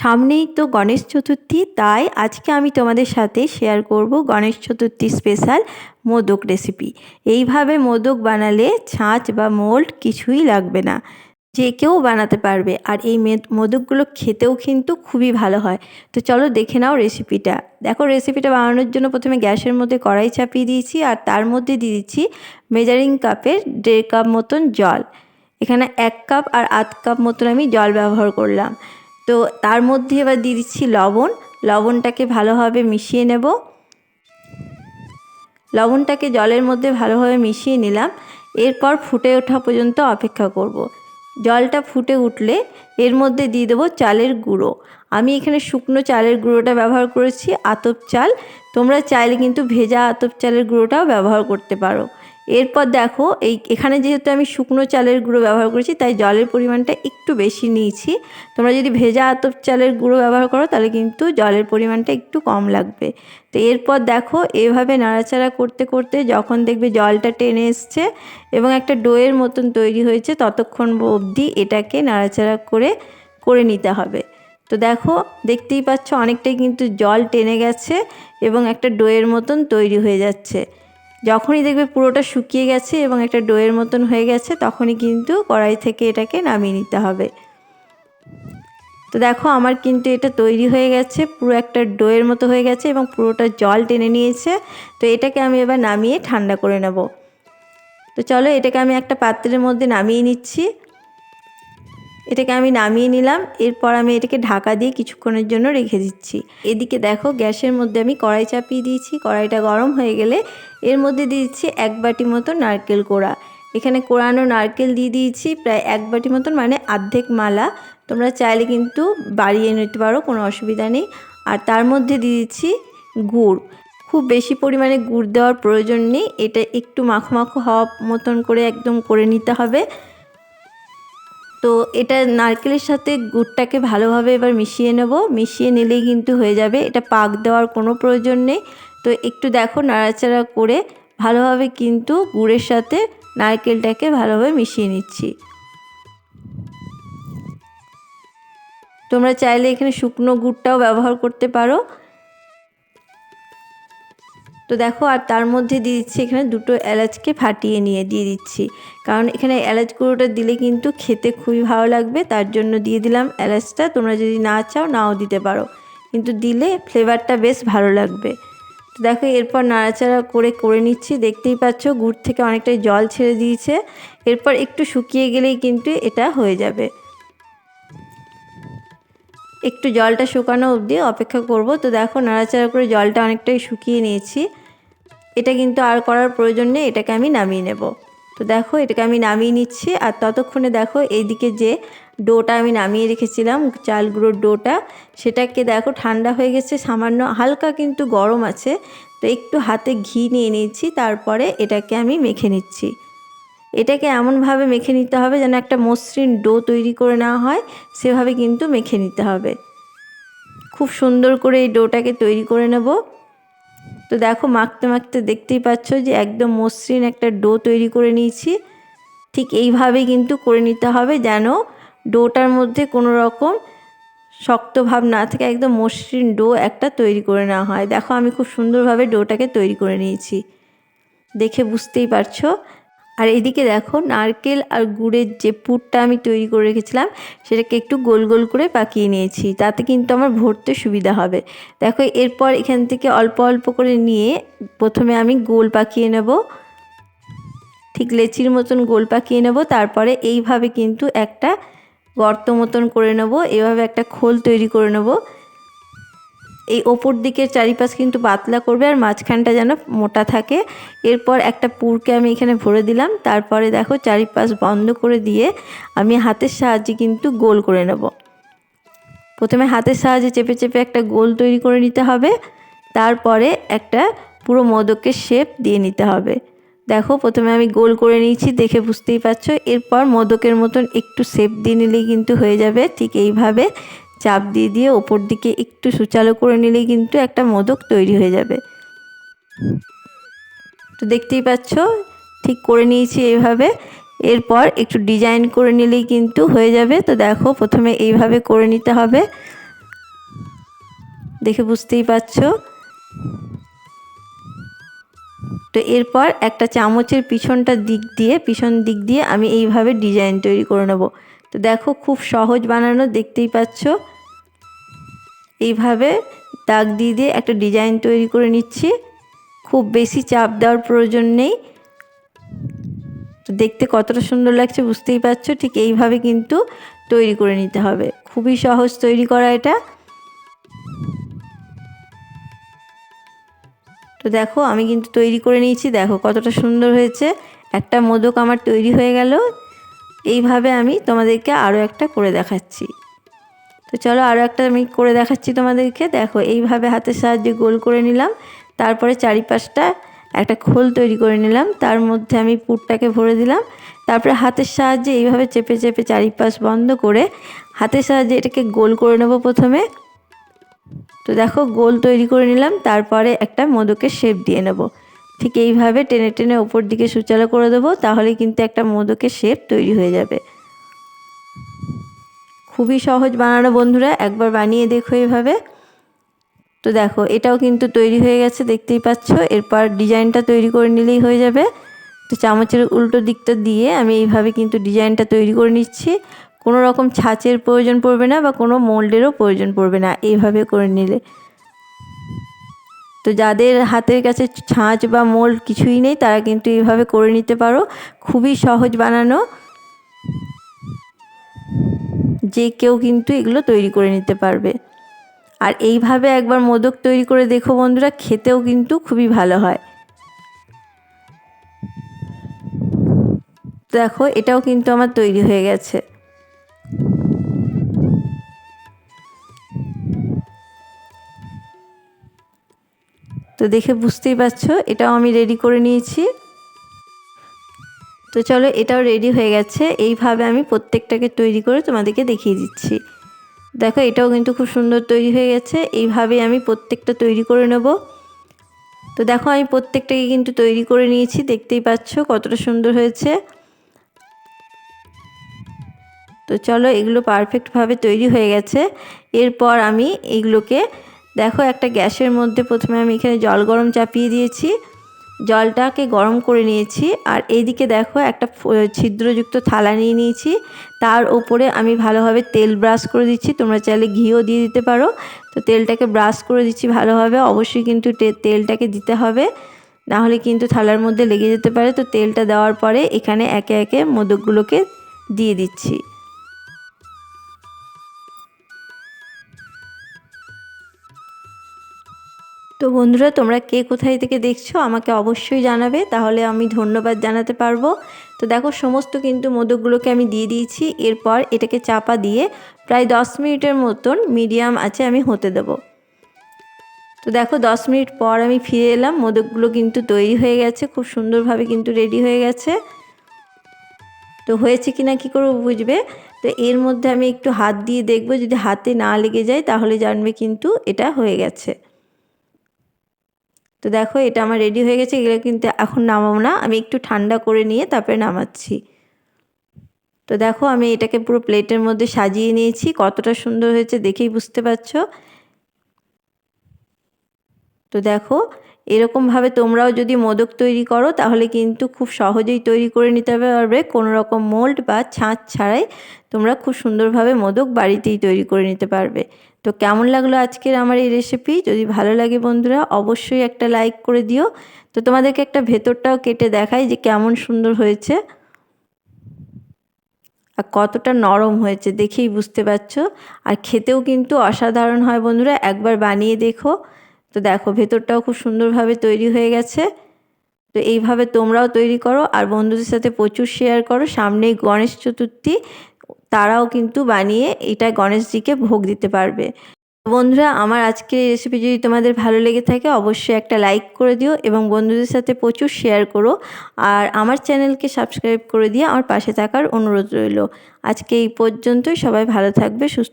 সামনেই তো গণেশ চতুর্থী, তাই আজকে আমি তোমাদের সাথে শেয়ার করব গণেশ চতুর্থী স্পেশাল মোদক রেসিপি এইভাবে মোদক বানালে ছাঁচ বা মোল্ড কিছুই লাগবে না, যে কেউ বানাতে পারবে। আর এই মোদকগুলো খেতেও কিন্তু খুবই ভালো হয়। তো চলো দেখে নাও রেসিপিটা দেখো রেসিপিটা বানানোর জন্য প্রথমে গ্যাসের মধ্যে কড়াই চাপিয়ে দিয়েছি, আর তার মধ্যে দিয়ে দিচ্ছি মেজারিং কাপের দেড় কাপ মতন জল। এখানে এক কাপ আর আধ কাপ মতন আমি জল ব্যবহার করলাম। তো তার মধ্যে এবার দিয়ে দিচ্ছি লবণ। লবণটাকে ভালোভাবে মিশিয়ে নেব। লবণটাকে জলের মধ্যে ভালোভাবে মিশিয়ে নিলাম। এরপর ফুটে ওঠা পর্যন্ত অপেক্ষা করব। জলটা ফুটে উঠলে এর মধ্যে দিয়ে দেবো চালের গুঁড়ো। আমি এখানে শুকনো চালের গুঁড়োটা ব্যবহার করেছি, আতপ চাল। তোমরা চাইলে কিন্তু ভেজা আতপ চালের গুঁড়োটাও ব্যবহার করতে পারো। এরপর দেখো, এই এখানে যেহেতু আমি শুকনো চালের গুঁড়ো ব্যবহার করেছি, তাই জলের পরিমাণটা একটু বেশি নিয়েছি। তোমরা যদি ভেজা আতপ চালের গুঁড়ো ব্যবহার করো, তাহলে কিন্তু জলের পরিমাণটা একটু কম লাগবে। তো এরপর দেখো, এভাবে নাড়াচাড়া করতে করতে যখন দেখবে জলটা টেনে এসছে এবং একটা ডোয়ের মতন তৈরি হয়েছে, ততক্ষণ অবধি এটাকে নাড়াচাড়া করে করে নিতে হবে। তো দেখো, দেখতেই পাচ্ছ অনেকটাই কিন্তু জল টেনে গেছে এবং একটা ডোয়ের মতন তৈরি হয়ে যাচ্ছে। যখনই দেখবে পুরোটা শুকিয়ে গেছে এবং একটা ডোয়ের মতন হয়ে গেছে, তখনই কিন্তু কড়াই থেকে এটাকে নামিয়ে নিতে হবে। তো দেখো আমার কিন্তু এটা তৈরি হয়ে গেছে, পুরো একটা ডোয়ের মতো হয়ে গেছে এবং পুরোটা জল টেনে নিয়েছে। তো এটাকে আমি এবার নামিয়ে ঠান্ডা করে নেব। তো চলো এটাকে আমি একটা পাত্রের মধ্যে নামিয়ে নিচ্ছি। এটাকে আমি নামিয়ে নিলাম, এরপর আমি এটাকে ঢাকা দিয়ে কিছুক্ষণের জন্য রেখে দিচ্ছি। এদিকে দেখো গ্যাসের মধ্যে আমি কড়াই চাপিয়ে দিয়েছি, কড়াইটা গরম হয়ে গেলে এর মধ্যে দিয়েছি এক বাটি মতো নারকেল কোড়া। এখানে কোড়ানো নারকেল দিয়ে দিয়েছি প্রায় এক বাটি মতন মানে আর্ধেক মালা। তোমরা চাইলে কিন্তু বাড়িয়ে নিতে পারো, কোনো অসুবিধা নেই। আর তার মধ্যে দিয়ে দিচ্ছি গুড়। খুব বেশি পরিমাণে গুড় দেওয়ার প্রয়োজন নেই, এটা একটু মাখো মাখো হওয়া মতন করে একদম করে নিতে হবে। তো এটা নারকেলের সাথে গুড়টাকে ভালোভাবে এবার মিশিয়ে নেব। মিশিয়ে নিলেই কিন্তু হয়ে যাবে। এটা পাক দেওয়ার কোনো প্রয়োজন নেই। তো একটু দেখো নাড়াচাড়া করে ভালোভাবে কিন্তু গুড়ের সাথে নারকেলটাকে ভালোভাবে মিশিয়ে নিচ্ছি। তোমরা চাইলে এখানে শুকনো গুড়টাও ব্যবহার করতে পারো। তো দেখো, আর তার মধ্যে দিয়ে দিচ্ছি এখানে দুটো এলাচকে ফাটিয়ে নিয়ে, দিয়ে দিচ্ছি। কারণ এখানে এলাচ গুঁড়োটা দিলে কিন্তু খেতে খুবই ভালো লাগবে। তার জন্য দিয়ে দিলাম এলাচটা। তোমরা যদি না চাও, নাও দিতে পারো। কিন্তু দিলে ফ্লেভারটা বেশ ভালো লাগবে। তো দেখো, এরপর নাড়াচাড়া করে করে নিচ্ছি। দেখতেই পাচ্ছ, গুড় থেকে অনেকটাই জল ছেড়ে দিয়েছে। এরপর একটু শুকিয়ে গেলেই কিন্তু এটা হয়ে যাবে। একটু জলটা শুকানো অবধি অপেক্ষা করব। তো দেখো, নাড়াচাড়া করে জলটা অনেকটাই শুকিয়ে নিয়েছি। এটা কিন্তু আর করার প্রয়োজন নেই, এটাকে আমি নামিয়ে নেব। তো দেখো, এটাকে আমি নামিয়ে নিচ্ছি। আর ততক্ষণে দেখো, এইদিকে যে ডোটা আমি নামিয়ে রেখেছিলাম, চাল গুঁড়োর ডোটা, সেটাকে দেখো ঠান্ডা হয়ে গেছে, সামান্য হালকা কিন্তু গরম আছে। তো একটু হাতে ঘি নিয়ে নিচ্ছি তারপরে এটাকে আমি মেখে নিচ্ছি। এটাকে এমনভাবে মেখে নিতে হবে যেন একটা মসৃণ ডো তৈরি করে নেওয়া হয়, সেভাবে কিন্তু মেখে নিতে হবে। খুব সুন্দর করে এই ডোটাকে তৈরি করে নেব। তো দেখো, মাখতে মাখতে দেখতেই পাচ্ছ যে একদম মসৃণ একটা ডো তৈরি করে নিয়েছি। ঠিক এইভাবেই কিন্তু করে নিতে হবে যেন ডোটার মধ্যে কোনো রকম শক্ত ভাব না থেকে একদম মসৃণ ডো একটা তৈরি করে নেওয়া হয়। দেখো, আমি খুব সুন্দরভাবে ডোটাকে তৈরি করে নিয়েছি। দেখে বুঝতেই পারছ? আর এদিকে দেখো, নারকেল আর গুড়ের যে পুরটা আমি তৈরি করে রেখেছিলাম, সেটাকে একটু গোল গোল করে পাকিয়ে নিয়েছি। তাতে কিন্তু আমার ভরতে সুবিধা হবে। দেখো, এরপর এখান থেকে অল্প অল্প করে নিয়ে প্রথমে আমি গোল পাকিয়ে নেব। ঠিক লেচির মতন গোল পাকিয়ে নেব। তারপরে এইভাবে কিন্তু একটা গর্ত মতন করে নেব। এভাবে একটা খোল তৈরি করে নেব। এই ওপর দিকের চারিপাশ কিন্তু পাতলা করবে আর মাঝখানটা যেন মোটা থাকে। এরপর একটা পুরকে আমি এখানে ভরে দিলাম। তারপরে দেখো চারিপাশ বন্ধ করে দিয়ে আমি হাতের সাহায্যে কিন্তু গোল করে নেব। প্রথমে হাতের সাহায্যে চেপে চেপে একটা গোল তৈরি করে নিতে হবে। তারপরে একটা পুরো মোদকের শেপ দিয়ে নিতে হবে। দেখো প্রথমে আমি গোল করে নিয়েছি, দেখে বুঝতেই পারছ। এরপর মোদকের মতন একটু শেপ দিয়ে নিলেই কিন্তু হয়ে যাবে। ঠিক এইভাবে চাপ দিয়ে দিয়ে ওপর দিকে একটু সুচালো করে নিলেই কিন্তু একটা মোদক তৈরি হয়ে যাবে। তো দেখতেই পাচ্ছ, ঠিক করে নিয়েছি এইভাবে। এরপর একটু ডিজাইন করে নিলেই কিন্তু হয়ে যাবে। তো দেখো, প্রথমে এইভাবে করে নিতে হবে। দেখে বুঝতেই পারছ তো এরপর একটা চামচের পিছনটা দিক দিয়ে, পিছন দিক দিয়ে আমি এইভাবে ডিজাইন তৈরি করে নেব। তো দেখো খুব সহজ বানানো, দেখতেই পাচ্ছ। এইভাবে দাগ দিয়ে দিয়ে একটা ডিজাইন তৈরি করে নিচ্ছি। খুব বেশি চাপ দেওয়ার প্রয়োজন নেই। তো দেখতে কতটা সুন্দর লাগছে বুঝতেই পারছ, ঠিক এইভাবে কিন্তু তৈরি করে নিতে হবে। খুবই সহজ তৈরি করা এটা। তো দেখো আমি কিন্তু তৈরি করে নিয়েছি, দেখো কতটা সুন্দর হয়েছে। একটা মোদক আমার তৈরি হয়ে গেল। এইভাবে আমি তোমাদেরকে আরও একটা করে দেখাচ্ছি। তো চলো আরও একটা আমি করে দেখাচ্ছি তোমাদেরকে। দেখো, এইভাবে হাতের সাহায্যে গোল করে নিলাম। তারপরে চারিপাশটা একটা খোল তৈরি করে নিলাম। তার মধ্যে আমি পুরটাকে ভরে দিলাম। তারপরে হাতের সাহায্যে এইভাবে চেপে চেপে চারিপাশ বন্ধ করে হাতের সাহায্যে এটাকে গোল করে নেব প্রথমে। তো দেখো, গোল তৈরি করে নিলাম। তারপরে একটা মোদকের শেপ দিয়ে নেব। ঠিক এইভাবে টেনে টেনে ওপর দিকে সুচালো করে দেবো, তাহলে কিন্তু একটা মোদকের শেপ তৈরি হয়ে যাবে। খুবই সহজ বানানো বন্ধুরা, একবার বানিয়ে দেখো এইভাবে। তো দেখো, এটাও কিন্তু তৈরি হয়ে গেছে, দেখতেই পাচ্ছ। এরপর ডিজাইনটা তৈরি করে নিলেই হয়ে যাবে। তো চামচের উল্টো দিকটা দিয়ে আমি এইভাবে কিন্তু ডিজাইনটা তৈরি করে নিচ্ছি। কোনো রকম ছাঁচের প্রয়োজন পড়বে না বা কোনো মোল্ডেরও প্রয়োজন পড়বে না, এইভাবে করে নিলে। তো যাদের হাতের কাছে ছাঁচ বা মোল্ড কিছুই নেই, তারা কিন্তু এইভাবে করে নিতে পারো। খুবই সহজ বানানো। যে কেউ কিন্তু এগুলো তৈরি করে নিতে পারবে। আর এইভাবে একবার মোদক তৈরি করে দেখো বন্ধুরা, খেতেও কিন্তু খুবই ভালো হয়। দেখো, এটাও কিন্তু আমার তৈরি হয়ে গেছে। তো দেখে বুঝতেই পারছ, এটাও আমি রেডি করে নিয়েছি। তো চলো, এটাও রেডি হয়ে গেছে। এইভাবে আমি প্রত্যেকটাকে তৈরি করে তোমাদেরকে দেখিয়ে দিচ্ছি। দেখো, এটাও কিন্তু খুব সুন্দর তৈরি হয়ে গেছে। এইভাবে আমি প্রত্যেকটা তৈরি করে নেব। তো দেখো, আমি প্রত্যেকটাকে কিন্তু তৈরি করে নিয়েছি। দেখতেই পাচ্ছ কতটা সুন্দর হয়েছে। তো চলো, এগুলো পারফেক্টভাবে তৈরি হয়ে গেছে। এরপর আমি এগুলোকে দেখো, একটা গ্যাসের মধ্যে প্রথমে আমি এখানে জল গরম চাপিয়ে দিয়েছি। জলটাকে গরম করে নিয়েছি। আর এইদিকে দেখো, একটা ছিদ্রযুক্ত থালা নিয়ে নিয়েছি। তার ওপরে আমি ভালোভাবে তেল ব্রাশ করে দিচ্ছি। তোমরা চাইলে ঘিও দিয়ে দিতে পারো। তো তেলটাকে ব্রাশ করে দিচ্ছি ভালোভাবে। অবশ্যই কিন্তু তেলটাকে দিতে হবে। নাহলে কিন্তু থালার মধ্যে লেগে যেতে পারে। তো তেলটা দেওয়ার পরে এখানে একে একে মোদকগুলোকে দিয়ে দিচ্ছি। তো বন্ধুরা, তোমরা কে কোথায় থেকে দেখছ আমাকে অবশ্যই জানাবে, তাহলে আমি ধন্যবাদ জানাতে পারব। তো দেখো, সমস্ত কিন্তু মোদকগুলোকে আমি দিয়ে দিয়েছি, এরপর এটাকে চাপা দিয়ে প্রায় দশ মিনিটের মতন মিডিয়াম আছে আমি হতে দেব। তো দেখো, দশ মিনিট পর আমি ফিরে এলাম, মোদকগুলো কিন্তু তৈরি হয়ে গেছে, খুব সুন্দরভাবে কিন্তু রেডি হয়ে গেছে। তো হয়েছে কি না কী করে বুঝবে? তো এর মধ্যে আমি একটু হাত দিয়ে দেখব, যদি হাতে না লেগে যায় তাহলে জানবে কিন্তু এটা হয়ে গেছে। তো দেখো, এটা আমার রেডি হয়ে গেছে, এগুলো কিন্তু এখন নামাবো না। আমি একটু ঠান্ডা করে নিয়ে তারপরে নামাচ্ছি। তো দেখো, আমি এটাকে পুরো প্লেটের মধ্যে সাজিয়ে নিয়েছি। কতটা সুন্দর হয়েছে দেখেই বুঝতে পারছ? তো দেখো, এরকমভাবে তোমরাও যদি মোদক তৈরি করো, তাহলে কিন্তু খুব সহজেই তৈরি করে নিতে পারবে। কোনো রকম মোল্ড বা ছাঁচ ছাড়াই তোমরা খুব সুন্দরভাবে মোদক বাড়িতেই তৈরি করে নিতে পারবে। তো কেমন লাগল আজকের আমার এই রেসিপি যদি ভালো লাগে বন্ধুরা, অবশ্যই একটা লাইক করে দিও। তো তোমাদেরকে একটা ভেতরটাও কেটে দেখাই যে কেমন সুন্দর হয়েছে। আর কতটা নরম হয়েছে, দেখেই বুঝতে পারছ। আর খেতেও কিন্তু অসাধারণ হয় বন্ধুরা, একবার বানিয়ে দেখো। তো দেখো, ভেতরটাও খুব সুন্দরভাবে তৈরি হয়ে গেছে। তো এইভাবে তোমরাও তৈরি করো, আর বন্ধুদের সাথে প্রচুর শেয়ার করো। সামনেই গণেশ চতুর্থী তারাও কিন্তু বানিয়ে এটা গণেশজিকে ভোগ দিতে পারবে। বন্ধুরা, আমার আজকের রেসিপি যদি তোমাদের ভালো লেগে থাকে, অবশ্যই একটা লাইক করে দিও এবং বন্ধুদের সাথে প্রচুর শেয়ার করো। আর আমার চ্যানেলকে সাবস্ক্রাইব করে দিয়ে আমার পাশে থাকার অনুরোধ রইল। আজকে এই পর্যন্তই, সবাই ভালো থাকবে, সুস্থ